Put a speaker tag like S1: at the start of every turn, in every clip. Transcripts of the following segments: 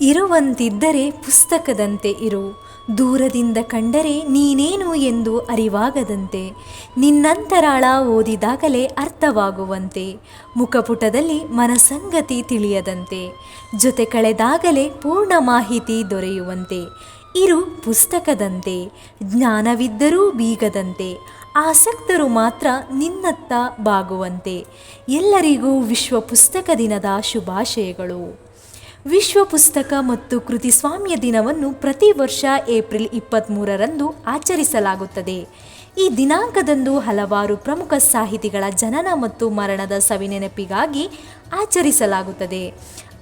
S1: ಇರುವಂತಿದ್ದರೆ ಪುಸ್ತಕದಂತೆ ಇರು. ದೂರದಿಂದ ಕಂಡರೆ ನೀನೇನು ಎಂದು ಅರಿವಾಗದಂತೆ. ನಿನ್ನಂತರಾಳ ಓದಿದಾಗಲೇ ಅರ್ಥವಾಗುವಂತೆ. ಮುಖಪುಟದಲ್ಲಿ ಮನಸಂಗತಿ ತಿಳಿಯದಂತೆ. ಜೊತೆ ಕಳೆದಾಗಲೇ ಪೂರ್ಣ ಮಾಹಿತಿ ದೊರೆಯುವಂತೆ. ಇರು ಪುಸ್ತಕದಂತೆ. ಜ್ಞಾನವಿದ್ದರೂ ಬೀಗದಂತೆ. ಆಸಕ್ತರು ಮಾತ್ರ ನಿನ್ನತ್ತ ಬಾಗುವಂತೆ. ಎಲ್ಲರಿಗೂ ವಿಶ್ವ ಪುಸ್ತಕ ದಿನದ ಶುಭಾಶಯಗಳು. ವಿಶ್ವ ಪುಸ್ತಕ ಮತ್ತು ಕೃತಿಸ್ವಾಮ್ಯ ದಿನವನ್ನು ಪ್ರತಿ ವರ್ಷ ಏಪ್ರಿಲ್ ಇಪ್ಪತ್ತ್ಮೂರರಂದು ಆಚರಿಸಲಾಗುತ್ತದೆ. ಈ ದಿನಾಂಕದಂದು ಹಲವಾರು ಪ್ರಮುಖ ಸಾಹಿತಿಗಳ ಜನನ ಮತ್ತು ಮರಣದ ಸವಿನೆನಪಿಗಾಗಿ ಆಚರಿಸಲಾಗುತ್ತದೆ.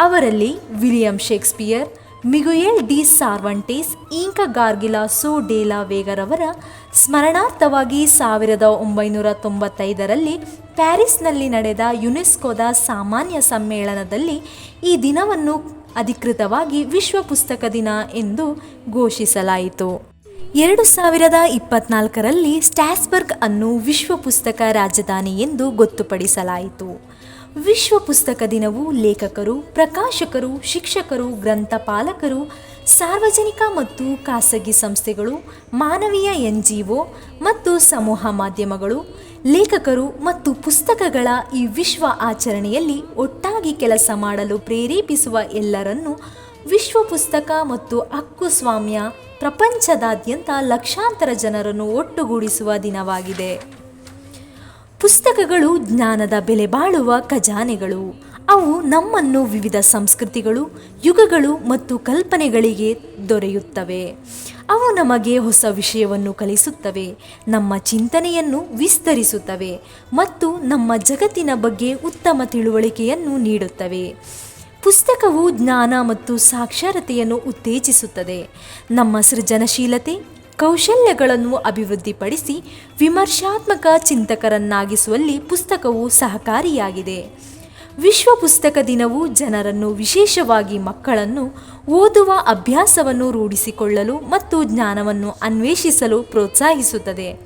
S1: ಅವರಲ್ಲಿ William Shakespeare, Miguel de Cervantes, Inca Garcilaso de la ವೇಗರವರ ಸ್ಮರಣಾರ್ಥವಾಗಿ ಸಾವಿರದ ಒಂಬೈನೂರ ತೊಂಬತ್ತೈದರಲ್ಲಿ ಪ್ಯಾರಿಸ್ನಲ್ಲಿ ನಡೆದ ಯುನೆಸ್ಕೋದ ಸಾಮಾನ್ಯ ಸಮ್ಮೇಳನದಲ್ಲಿ ಈ ದಿನವನ್ನು ಅಧಿಕೃತವಾಗಿ ವಿಶ್ವ ಪುಸ್ತಕ ದಿನ ಎಂದು ಘೋಷಿಸಲಾಯಿತು. ಎರಡು ಸಾವಿರದ ಇಪ್ಪತ್ನಾಲ್ಕರಲ್ಲಿ ಸ್ಟ್ಯಾಸ್ಬರ್ಗ್ ಅನ್ನು ವಿಶ್ವ ಪುಸ್ತಕ ರಾಜಧಾನಿ ಎಂದು ಗೊತ್ತುಪಡಿಸಲಾಯಿತು. ವಿಶ್ವ ಪುಸ್ತಕ ದಿನವು ಲೇಖಕರು, ಪ್ರಕಾಶಕರು, ಶಿಕ್ಷಕರು, ಗ್ರಂಥಪಾಲಕರು ಸಾರ್ವಜನಿಕ ಮತ್ತು ಖಾಸಗಿ ಸಂಸ್ಥೆಗಳು, ಮಾನವೀಯ ಎನ್ ಜಿ ಒ ಮತ್ತು ಸಮೂಹ ಮಾಧ್ಯಮಗಳು, ಲೇಖಕರು ಮತ್ತು ಪುಸ್ತಕಗಳ ಈ ವಿಶ್ವ ಆಚರಣೆಯಲ್ಲಿ ಒಟ್ಟಾಗಿ ಕೆಲಸ ಮಾಡಲು ಪ್ರೇರೇಪಿಸುವ ಎಲ್ಲರನ್ನೂ ವಿಶ್ವ ಪುಸ್ತಕ ಮತ್ತು ಹಕ್ಕುಸ್ವಾಮ್ಯ ಪ್ರಪಂಚದಾದ್ಯಂತ ಲಕ್ಷಾಂತರ ಜನರನ್ನು ಒಟ್ಟುಗೂಡಿಸುವ ದಿನವಾಗಿದೆ. ಪುಸ್ತಕಗಳು ಜ್ಞಾನದ ಬೆಲೆ ಬಾಳುವ ಖಜಾನೆಗಳು. ಅವು ನಮ್ಮನ್ನು ವಿವಿಧ ಸಂಸ್ಕೃತಿಗಳು, ಯುಗಗಳು ಮತ್ತು ಕಲ್ಪನೆಗಳಿಗೆ ದೊರೆಯುತ್ತವೆ. ಅವು ನಮಗೆ ಹೊಸ ವಿಷಯವನ್ನು ಕಲಿಸುತ್ತವೆ, ನಮ್ಮ ಚಿಂತನೆಯನ್ನು ವಿಸ್ತರಿಸುತ್ತವೆ ಮತ್ತು ನಮ್ಮ ಜಗತ್ತಿನ ಬಗ್ಗೆ ಉತ್ತಮ ತಿಳುವಳಿಕೆಯನ್ನು ನೀಡುತ್ತವೆ. ಪುಸ್ತಕವು ಜ್ಞಾನ ಮತ್ತು ಸಾಕ್ಷರತೆಯನ್ನು ಉತ್ತೇಜಿಸುತ್ತದೆ. ನಮ್ಮ ಸೃಜನಶೀಲತೆ, ಕೌಶಲ್ಯಗಳನ್ನು ಅಭಿವೃದ್ಧಿಪಡಿಸಿ ವಿಮರ್ಶಾತ್ಮಕ ಚಿಂತಕರನ್ನಾಗಿಸುವಲ್ಲಿ ಪುಸ್ತಕವು ಸಹಕಾರಿಯಾಗಿದೆ. ವಿಶ್ವ ಪುಸ್ತಕ ದಿನವು ಜನರನ್ನು ವಿಶೇಷವಾಗಿ ಮಕ್ಕಳನ್ನು ಓದುವ ಅಭ್ಯಾಸವನ್ನು ರೂಢಿಸಿಕೊಳ್ಳಲು ಮತ್ತು ಜ್ಞಾನವನ್ನು ಅನ್ವೇಷಿಸಲು ಪ್ರೋತ್ಸಾಹಿಸುತ್ತದೆ.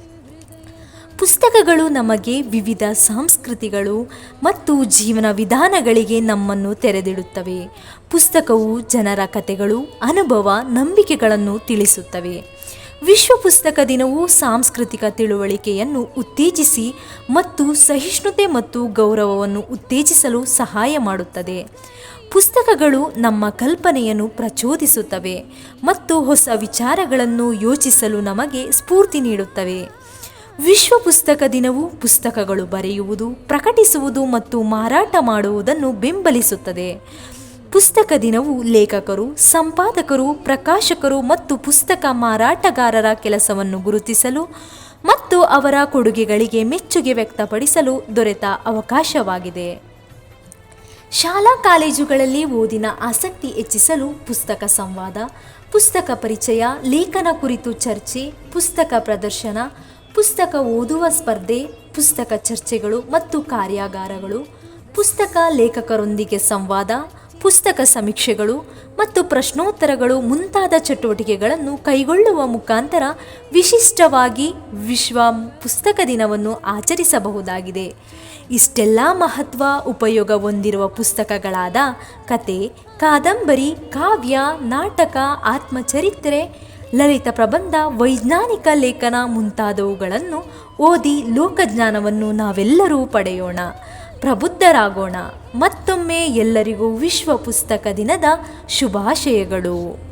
S1: ಪುಸ್ತಕಗಳು ನಮಗೆ ವಿವಿಧ ಸಂಸ್ಕೃತಿಗಳು ಮತ್ತು ಜೀವನ ವಿಧಾನಗಳಿಗೆ ನಮ್ಮನ್ನು ತೆರೆದಿಡುತ್ತವೆ. ಪುಸ್ತಕವು ಜನರ ಕಥೆಗಳು, ಅನುಭವ, ನಂಬಿಕೆಗಳನ್ನು ತಿಳಿಸುತ್ತವೆ. ವಿಶ್ವ ಪುಸ್ತಕ ದಿನವು ಸಾಂಸ್ಕೃತಿಕ ತಿಳುವಳಿಕೆಯನ್ನು ಉತ್ತೇಜಿಸಿ ಮತ್ತು ಸಹಿಷ್ಣುತೆ ಮತ್ತು ಗೌರವವನ್ನು ಉತ್ತೇಜಿಸಲು ಸಹಾಯ ಮಾಡುತ್ತದೆ. ಪುಸ್ತಕಗಳು ನಮ್ಮ ಕಲ್ಪನೆಯನ್ನು ಪ್ರಚೋದಿಸುತ್ತವೆ ಮತ್ತು ಹೊಸ ವಿಚಾರಗಳನ್ನು ಯೋಚಿಸಲು ನಮಗೆ ಸ್ಫೂರ್ತಿ ನೀಡುತ್ತವೆ. ವಿಶ್ವ ಪುಸ್ತಕ ದಿನವು ಪುಸ್ತಕಗಳು ಬರೆಯುವುದು, ಪ್ರಕಟಿಸುವುದು ಮತ್ತು ಮಾರಾಟ ಮಾಡುವುದನ್ನು ಬೆಂಬಲಿಸುತ್ತದೆ. ಪುಸ್ತಕ ದಿನವು ಲೇಖಕರು, ಸಂಪಾದಕರು, ಪ್ರಕಾಶಕರು ಮತ್ತು ಪುಸ್ತಕ ಮಾರಾಟಗಾರರ ಕೆಲಸವನ್ನು ಗುರುತಿಸಲು ಮತ್ತು ಅವರ ಕೊಡುಗೆಗಳಿಗೆ ಮೆಚ್ಚುಗೆ ವ್ಯಕ್ತಪಡಿಸಲು ದೊರೆತ ಅವಕಾಶವಾಗಿದೆ. ಶಾಲಾ ಕಾಲೇಜುಗಳಲ್ಲಿ ಓದಿನ ಆಸಕ್ತಿ ಹೆಚ್ಚಿಸಲು ಪುಸ್ತಕ ಸಂವಾದ, ಪುಸ್ತಕ ಪರಿಚಯ, ಲೇಖನ ಕುರಿತು ಚರ್ಚೆ, ಪುಸ್ತಕ ಪ್ರದರ್ಶನ, ಪುಸ್ತಕ ಓದುವ ಸ್ಪರ್ಧೆ, ಪುಸ್ತಕ ಚರ್ಚೆಗಳು ಮತ್ತು ಕಾರ್ಯಾಗಾರಗಳು, ಪುಸ್ತಕ ಲೇಖಕರೊಂದಿಗೆ ಸಂವಾದ ಪುಸ್ತಕ ಸಮೀಕ್ಷೆಗಳು ಮತ್ತು ಪ್ರಶ್ನೋತ್ತರಗಳು ಮುಂತಾದ ಚಟುವಟಿಕೆಗಳನ್ನು ಕೈಗೊಳ್ಳುವ ಮುಖಾಂತರ ವಿಶಿಷ್ಟವಾಗಿ ವಿಶ್ವ ಪುಸ್ತಕ ದಿನವನ್ನು ಆಚರಿಸಬಹುದಾಗಿದೆ. ಇಷ್ಟೆಲ್ಲ ಮಹತ್ವ ಉಪಯೋಗ ಹೊಂದಿರುವ ಪುಸ್ತಕಗಳಾದ ಕತೆ, ಕಾದಂಬರಿ, ಕಾವ್ಯ, ನಾಟಕ, ಆತ್ಮಚರಿತ್ರೆ, ಲಲಿತ ಪ್ರಬಂಧ, ವೈಜ್ಞಾನಿಕ ಲೇಖನ ಮುಂತಾದವುಗಳನ್ನು ಓದಿ ಲೋಕಜ್ಞಾನವನ್ನು ನಾವೆಲ್ಲರೂ ಪಡೆಯೋಣ. ಪ್ರಬುದ್ಧರಾಗೋಣ ಮತ್ತೊಮ್ಮೆ ಎಲ್ಲರಿಗೂ ವಿಶ್ವ ಪುಸ್ತಕ ದಿನದ ಶುಭಾಶಯಗಳು.